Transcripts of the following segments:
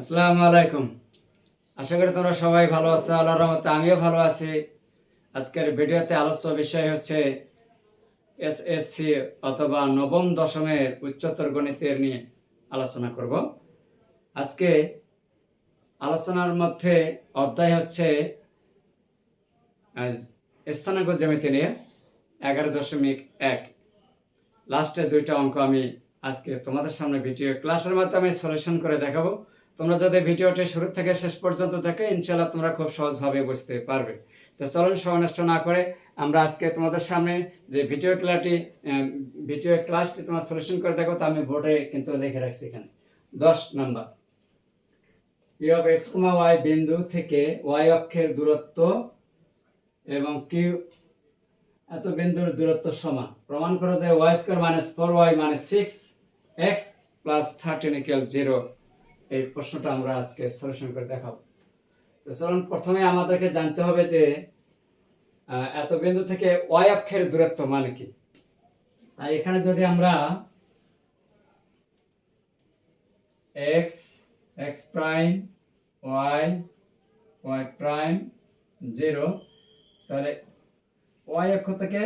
আসসালামু আলাইকুম। আশা করি তোমরা সবাই ভালো আছো, আল্লাহর রহমতে আমিও ভালো আছি। আজকের ভিডিওতে আলোচ্য বিষয় হচ্ছে এসএসসি অথবা নবম দশমের উচ্চতর গণিতের নিয়ে আলোচনা করব। আজকে আলোচনার মধ্যে অধ্যায় হচ্ছে স্থানাঙ্ক জ্যামিতি নিয়ে, এগারো দশমিক এক। লাস্টে দুইটা অঙ্ক আমি আজকে তোমাদের সামনে ভিডিও ক্লাসের মাধ্যমে সলিউশন করে দেখাবো। তোমরা যদি ভিডিওটি শুরু থেকে শেষ পর্যন্ত দেখো ইনশাল্লাহ তোমরা খুব সহজভাবে বুঝতে পারবে। তো চলুন সময় নষ্ট না করে আমরা আজকে তোমাদের সামনে যে ভিডিও ক্লাসটি ভিডিও ক্লাসটি তোমার সলিউশন করে দেখো, তা আমি বোর্ডে কিন্তু লিখে রাখছি এখানে। দশ number. Of X comma Y বিন্দু থেকে ওয়াই অক্ষের দূরত্ব এবং কিউ এত বিন্দুর দূরত্ব সমান। প্রমাণ করো যে Y square minus four Y minus six X plus thirteen equal zero. এই প্রশ্নটা আমরা আজকে সলিউশন করে দেখাবো। তো চলুন, প্রথমে আমাদেরকে জানতে হবে যে এত বিন্দু থেকে ওয়াই অক্ষের দূরত্ব মানে কি? তাই এখানে যদি আমরা X X prime Y Y prime zero তাহলে ওয়াই অক্ষ থেকে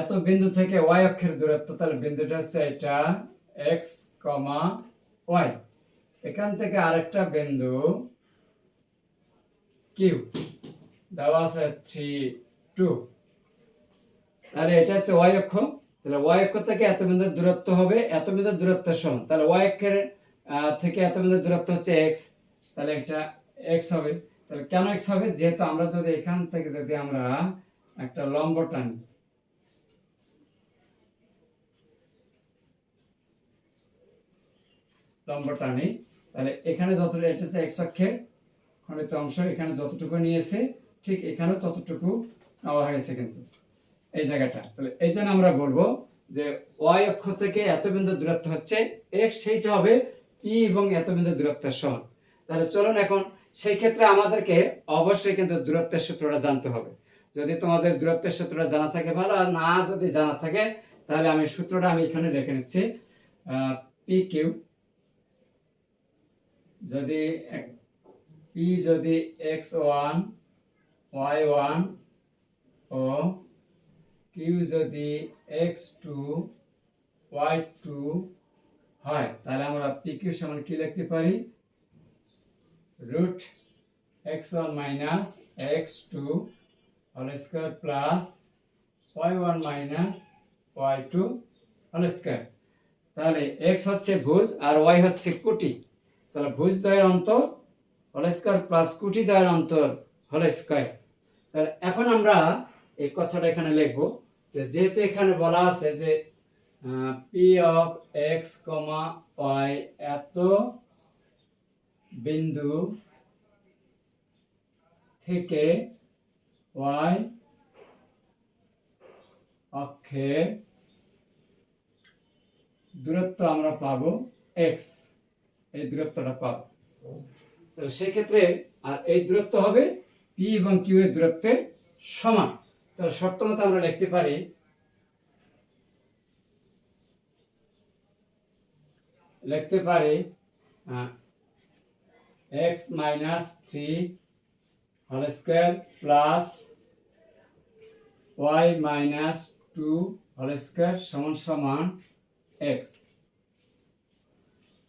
এত বিন্দু থেকে ওয়াই অক্ষের দূরত্ব, তাহলে বিন্দুটা হচ্ছে এটা এক্স কমা ওয়াই। এখান থেকে আরেকটা বিন্দু। কিউ। দেওয়া আছে থ্রি, টু। তাহলে এটা হচ্ছে ওয়াই অক্ষ। তাহলে ওয়াই অক্ষ থেকে এত বিন্দুর দূরত্ব হবে, এত বিন্দুর দূরত্বের সমান। তাহলে ওয়াই অক্ষের থেকে এত বিন্দুর দূরত্ব হচ্ছে এক্স তাহলে একটা এক্স হবে। তাহলে কেন এক্স হবে? যেহেতু আমরা যদি এখান থেকে যদি আমরা একটা লম্ব টানি লম্ব টানি তাহলে এখানে যতটুকু এটা এক্স অক্ষের খণ্ডিত অংশ, এখানে যতটুকু নিয়েছে, ঠিক এখানেও ততটুকু নেওয়া হয়েছে কিন্তু এই জায়গাটা। তাহলে এই জন্য আমরা বলব যে ওয়াই অক্ষ থেকে এত বিন্দু দূরত্ব হচ্ছে এক্স সেইটা হবে পি এবং এত বিন্দু দূরত্বের সমান। তাহলে চলুন এখন, সেই ক্ষেত্রে আমাদেরকে অবশ্যই কিন্তু দূরত্বের সূত্রটা জানতে হবে। যদি তোমাদের দূরত্বের সূত্রটা জানা থাকে ভালো, আর না যদি জানা থাকে, তাহলে আমি সূত্রটা আমি এখানে রেখে নিচ্ছি পি কিউ যদি পি যদি এক্স ওয়ান ওয়াই ওয়ান ও কিউ যদি এক্স টু ওয়াই টু হয়, তাহলে আমরা পি কিউ সমান কি লিখতে পারি? Root X one minus X two whole square plus Y one minus Y two whole square তাহলে এক্স হচ্ছে ভুজ আর ওয়াই হচ্ছে কুটি। তাহলে ভুজ দ্বয়ের অন্তর হোল স্কোয়ার প্লাস কুটি দ্বয়ের অন্তর হোল স্কোয়ার তাহলে এখন আমরা এই কথাটা এখানে লিখব যেহেতু এখানে বলা আছে যে P of X comma Y এত বিন্দু থেকে ওয়াই অক্ষের দূরত্ব আমরা পাবো এক্স এই দূরত্বটা পাবো তাহলে সেক্ষেত্রে আর এই দূরত্ব হবে পি এবং কিউ এর দূরত্বের সমান। তাহলে শর্ত মতো আমরা লিখতে পারি লিখতে পারি X minus three whole square plus Y minus two whole square সমান সমান এক্স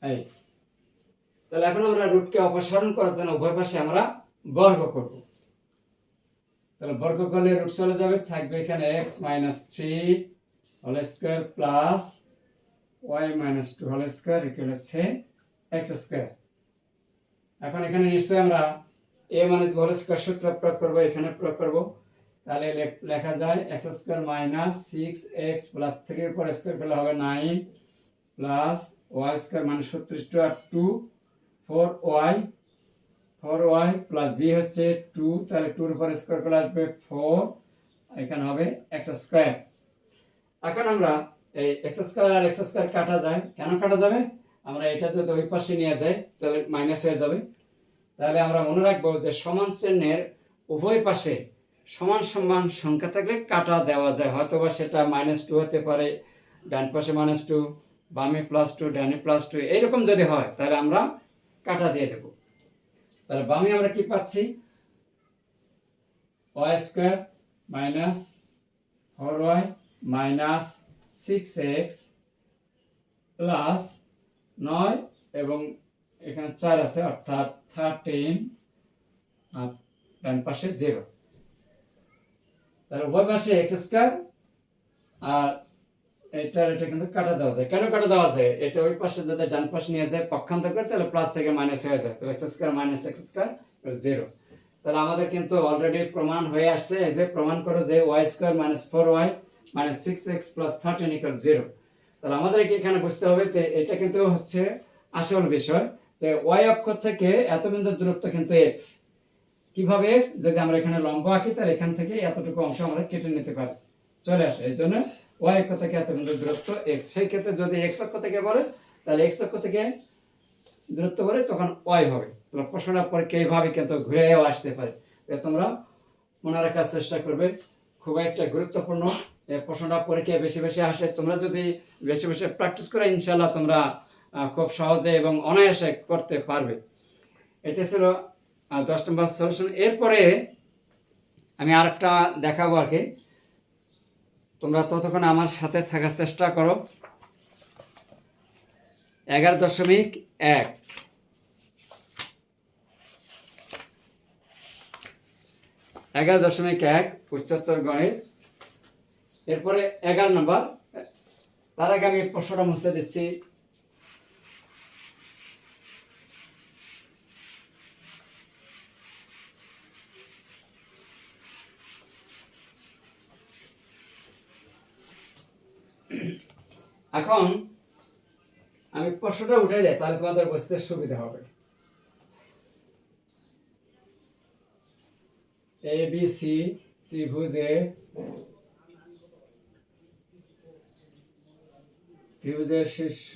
এই। তাহলে এখন আমরা রুটকে অপসারণ করার জন্য উভয় পাশে আমরা বর্গ করব। তাহলে বর্গ করলে রুট চলে যাবে, থাকবে এখানে X minus three whole square plus Y minus two whole square equal হচ্ছে এক্স স্কোয়ার এখন এখানে নিশ্চয়ই আমরা এ মানে হোল স্কোয়ার সূত্র প্রয়োগ করব, এখানে প্রয়োগ করব। তাহলে লেখা যায় X square minus six X plus থ্রির পর স্কোয়ার করলে হবে নাইন প্লাস ওয়াই স্কোয়ার মানে সত্তর টু আর two four Y four Y plus B হচ্ছে টু তাহলে টুর উপর স্কোয়ার করলে আসবে ফোর এখানে হবে এক্স স্কোয়ার এখন আমরা এই এক্স স্কোয়ার আর এক্স স্কোয়ার কাটা যায়। কেন কাটা যাবে? আমরা এটা যদি ওই পাশে নিয়ে যাই, তাহলে মাইনাস হয়ে যাবে। তাহলে আমরা মনে রাখব যে সমান চিহ্নের উভয় পাশে সমান সমান সংখ্যা থাকলে কাটা দেওয়া যায়। হয়তো বা সেটা মাইনাস টু হতে পারে, ডান পাশে মাইনাস টু বামে প্লাস টু ডানে প্লাস টু এইরকম যদি হয়, তাহলে আমরা কাটা দিয়ে দেব। তাহলে বামে আমরা কি পাচ্ছি? Y square minus four Y minus six X plus নয় এবং এখানে চার আছে, অর্থাৎ থার্টিন আর ডান পাশে জিরো তাহলে উভয় পাশে এক্স স্কোয়ার আর এটার এটা কিন্তু কাটা দেওয়া যায়। কেন কাটা দেওয়া যায়? এটা ওই পাশে যদি ডান পাশে নিয়ে যায় পক্ষান্তর করে, তাহলে প্লাস থেকে মাইনাস হয়ে যায়। তাহলে X square minus X square zero তাহলে আমাদের কিন্তু অলরেডি প্রমাণ হয়ে আসছে। এই যে প্রমাণ করো যে Y square minus four Y minus six X plus thirteen equal zero তাহলে আমাদেরকে এখানে বুঝতে হবে যে এটা কিন্তু হচ্ছে আসল বিষয় যে ওয়াই অক্ষ থেকে এত বিন্দু দূরত্ব কিন্তু এক্স কীভাবে এক্স যদি আমরা এখানে লম্ব আঁকি, তাহলে এখান থেকে এতটুকু অংশ আমরা কেটে নিতে পারি। চলে আসে। এই জন্য ওয়াই অক্ষ থেকে এত বিন্দু দূরত্ব এক্স সেই ক্ষেত্রে যদি এক্স অক্ষ থেকে বলে, তাহলে এক্স অক্ষ থেকে দূরত্ব বলে তখন ওয়াই হবে। তাহলে প্রশ্নটা পরীক্ষা এইভাবে কিন্তু ঘুরেও আসতে পারে। তোমরা মনে রাখার চেষ্টা করবে। খুব একটা গুরুত্বপূর্ণ। প্রশ্নটা পরীক্ষায় বেশি বেশি আসে, তোমরা যদি বেশি বেশি প্র্যাকটিস করে ইনশাল্লাহ তোমরা খুব সহজে এবং অনায়াসে করতে পারবে। এটা ছিল দশ নম্বর সলিউশন এরপরে আমি আরেকটা দেখাবো আর কি। তোমরা ততক্ষণ আমার সাথে থাকার চেষ্টা করো। এগারো দশমিক এক। এগারো দশমিক এক, পঁচাত্তর গণিত। এরপরে এগারো নম্বর। তার আগে আমি প্রশ্নটা মুছে দিচ্ছি। এখন আমি প্রশ্নটা উঠে যাই, তাহলে তোমাদের বুঝতে সুবিধা হবে। এ বি সি ত্রিভুজে ত্রিভুজের শীর্ষ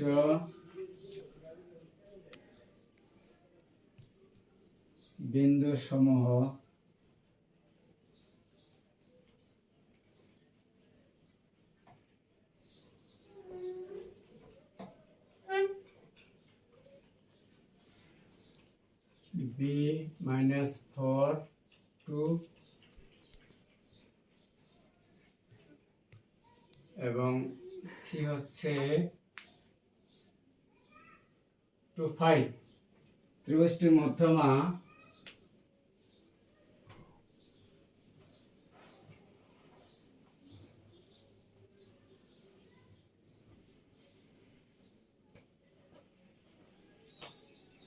বিন্দু সমূহ বি মাইনাস ফোর টু এবং সি হচ্ছে টু ফাইভ ত্রিভুজটির মধ্যমা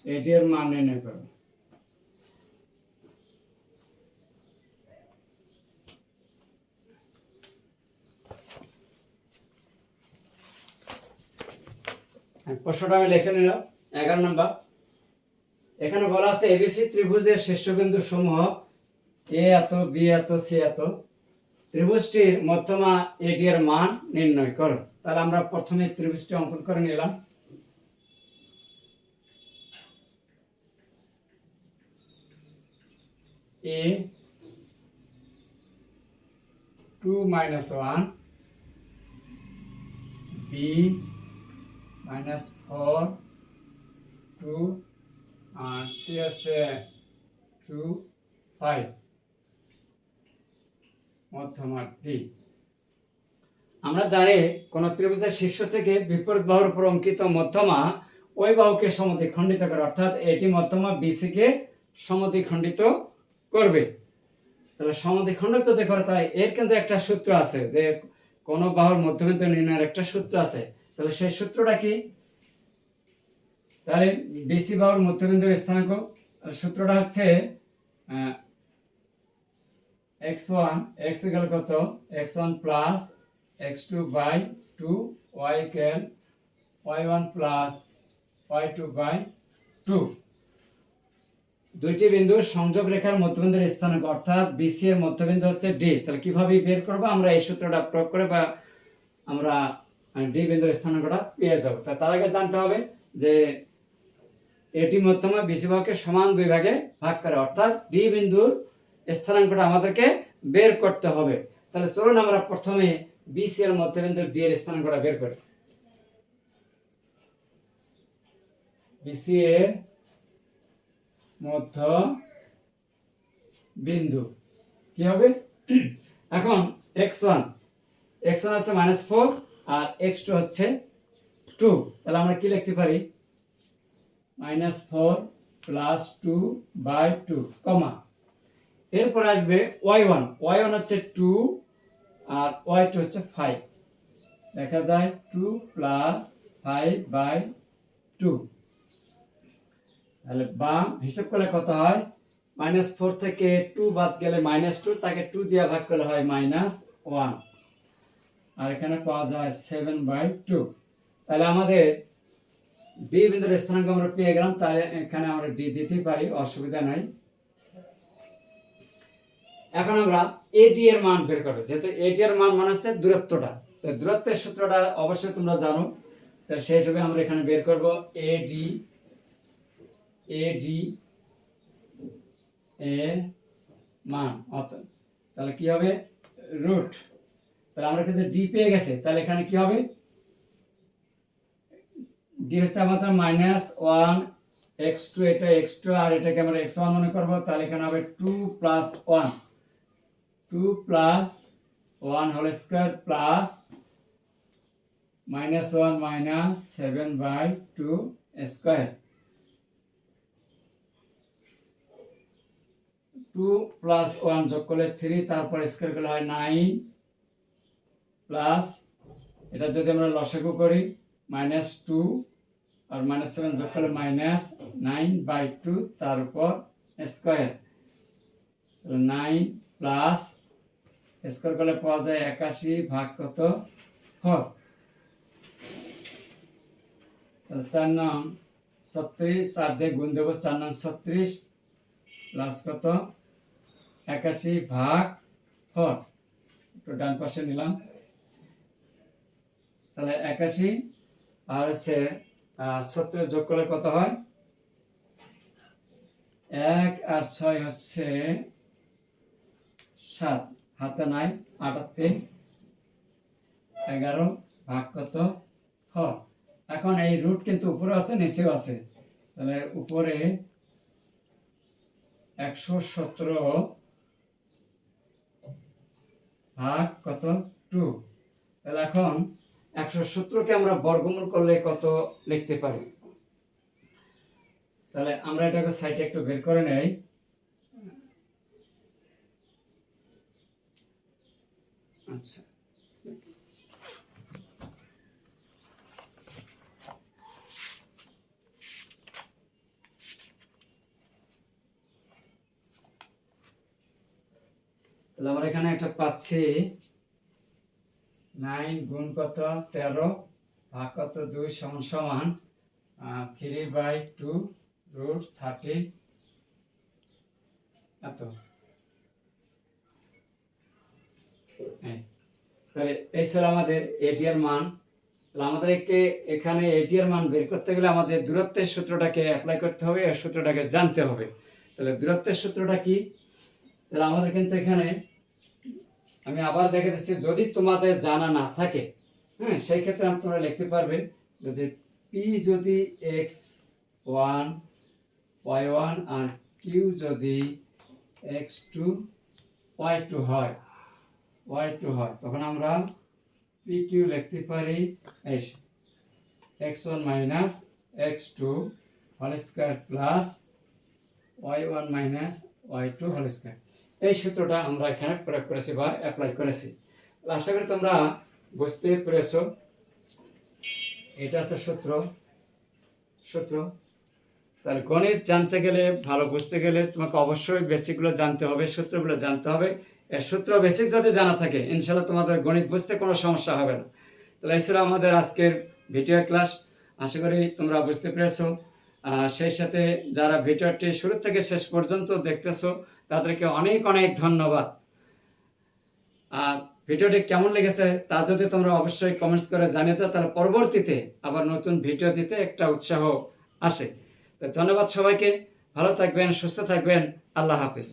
এটির মান নির্ণয় করো হ্যাঁ, প্রশ্নটা আমি লিখে নিলাম, এগারো নম্বর। এখানে বলা আছে এবিসি ত্রিভুজের শীর্ষবিন্দু সমূহ এ এত, বি এত, সি এত। ত্রিভুজটির মধ্যমা এটি এর মান নির্ণয় করো। তাহলে আমরা প্রথমে ত্রিভুজটি অঙ্কন করে নিলাম। A two minus one, B minus four two R C আছে টু ফাইভ মধ্যমা ডি আমরা জানি কোন ত্রিভুজের শীর্ষ থেকে বিপরীত বাহুর উপর অঙ্কিত মধ্যমা ওই বাহুকে সমদ্বিখণ্ডিত করে, অর্থাৎ এটি মধ্যমা বিসিকে সমদ্বিখণ্ডিত করবে। তাহলে সমদ্বিখণ্ডিত যদি করে তাই এর কিন্তু একটা সূত্র আছে যে কোন বাহুর মধ্যবিন্দু নির্ণয়ের একটা সূত্র আছে। তাহলে সেই সূত্রটা কি? তাহলে বিসি বাহুর মধ্যবিন্দুর স্থানাঙ্ক সূত্রটা হচ্ছে এক্স ওয়ান এক্স ইকাল কত? X one plus X two by two Y can Y one plus Y two by two দুইটি বিন্দুর সংযোগ রেখার মধ্যবিন্দুর স্থানাঙ্ক, অর্থাৎ বিসি এর মধ্যবিন্দু হচ্ছে ডি তাহলে কীভাবে বের করব? আমরা এই সূত্রটা প্রয়োগ করে বা আমরা ডি বিন্দুর স্থানাঙ্কটা পেয়ে যাব। তা তার আগে জানতে হবে যে এটি মধ্যমা বিসি বাহুকে সমান দুই ভাগে ভাগ করে, অর্থাৎ ডি বিন্দুর স্থানাঙ্কটা আমাদেরকে বের করতে হবে। তাহলে চলুন আমরা প্রথমে বিসি এর মধ্যবিন্দু ডি এর স্থানাঙ্কটা বের করি। বিসি এর মধ্য বিন্দু কি হবে? এখন এক্স ওয়ান এক্স ওয়ান হচ্ছে মাইনাস ফোর আর এক্স টু হচ্ছে টু তাহলে আমরা কি লিখতে পারি? Minus four plus two by two comma এরপর আসবে ওয়াই ওয়ান ওয়াই ওয়ান হচ্ছে টু আর ওয়াই টু হচ্ছে ফাইভ দেখা যায় two plus five by two তাহলে বাম হিসাব করলে কত হয়? মাইনাস ফোর থেকে টু বাদ গেলে মাইনাস টু তাকে টু দিয়ে ভাগ করলে হয় মাইনাস ওয়ান আর এখানে পাওয়া যায় সেভেন বাই টু তাহলে আমাদের ডি বিন্দুর স্থানাঙ্ক আমরা পেয়ে গেলাম, তাহলে এখানে আমরা ডি দিতেই পারি, অসুবিধা নাই। এখন আমরা এডি এর মান বের করব, যেহেতু এডি এর মান মানে হচ্ছে দূরত্বটা। তো দূরত্বের সূত্রটা অবশ্যই তোমরা জানো, তো সেই হিসেবে আমরা এখানে বের করব এডি এডি এর মান। অত তাহলে কি হবে? রুট তাহলে আমরা কিন্তু ডি পেয়ে গেছে। তাহলে এখানে কি হবে? ডি হচ্ছে আমাদের মাইনাস ওয়ান এক্স টু এটা এক্স টু আর এটাকে আমরা এক্স ওয়ান মনে করব। তাহলে এখানে হবে two plus one two plus one whole square plus minus one minus seven by two square two plus one যোগ করলে থ্রি তারপর স্কোয়ার করলে হয় নাইন প্লাস এটা যদি আমরা লসাগু করি মাইনাস টু আর মাইনাস সেভেন যোগ করলে মাইনাস নাইন বাই টু তার উপর স্কোয়ার নাইন প্লাস স্কোয়ার করলে পাওয়া যায় একাশি ভাগ কত? ফোর চার নং ছত্রিশ, চার দিয়ে গুণ দেবো চার নং ছত্রিশ প্লাস কত? একাশি ভাগ ফোর একটু ডান পাশে নিলাম। তাহলে একাশি, আর হচ্ছে ছত্রিশ যোগ করলে কত হয়? এক আর ছয় হচ্ছে সাত। হাতে নাই আটাতে এগারো ভাগ কত? খ এখন এই রুট কিন্তু উপরে আছে, নিচেও আছে। তাহলে উপরে একশো সতেরো ভাগ কত? টু তাহলে এখন একশো সতেরোকে আমরা বর্গমূল করলে কত লিখতে পারি? তাহলে আমরা এটাকে সাইডে একটু বের করে নেই। আচ্ছা। তাহলে আমরা এখানে একটা পাচ্ছি। নাইন গুণ কত? তেরো। ভাগ কত? দুই সমান সমান three by two root thirty এত। এই। তাহলে এই ছিল আমাদের এটিআর মান। তাহলে আমাদেরকে এখানে এটিআর মান বের করতে গেলে আমাদের দূরত্বের সূত্রটাকে অ্যাপ্লাই করতে হবে আর সূত্রটাকে জানতে হবে। তাহলে দূরত্বের সূত্রটা কি? তাহলে আমাদের কিন্তু এখানে আমি আবার দেখে দিচ্ছি, যদি তোমাদের জানা না থাকে হ্যাঁ সেই ক্ষেত্রে আমি তোমরা লিখতে পারবে যদি পি যদি এক্স ওয়ান ওয়াই ওয়ান আর কিউ যদি এক্স টু ওয়াই টু হয় ওয়াই টু হয়, তখন আমরা পি কিউ লিখতে পারি, এই X one minus X two whole square plus Y one minus Y two whole square এই সূত্রটা আমরা এখানে প্রয়োগ করেছি বা অ্যাপ্লাই করেছি। আশা করি তোমরা বুঝতে পেরেছ। এটা আছে সূত্র। সূত্র। তাহলে গণিত জানতে গেলে, ভালো বুঝতে গেলে তোমাকে অবশ্যই বেসিকগুলো জানতে হবে, সূত্রগুলো জানতে হবে। এর সূত্র বেসিক যদি জানা থাকে ইনশাল্লাহ তোমাদের গণিত বুঝতে কোনো সমস্যা হবে না। তাহলে এই ছিল আমাদের আজকের ভিডিও ক্লাস। আশা করি তোমরা বুঝতে পেরেছ। সেই সাথে যারা ভিডিওটি শুরু থেকে শেষ পর্যন্ত দেখতেছো তাদেরকে অনেক অনেক ধন্যবাদ। আর ভিডিওটি কেমন লেগেছে তা যদি তোমরা অবশ্যই কমেন্টস করে জানিয়ে দাও, তাহলে পরবর্তীতে আবার নতুন ভিডিও দিতে একটা উৎসাহ আসে। তো ধন্যবাদ সবাইকে, ভালো থাকবেন, সুস্থ থাকবেন, আল্লাহ হাফিজ।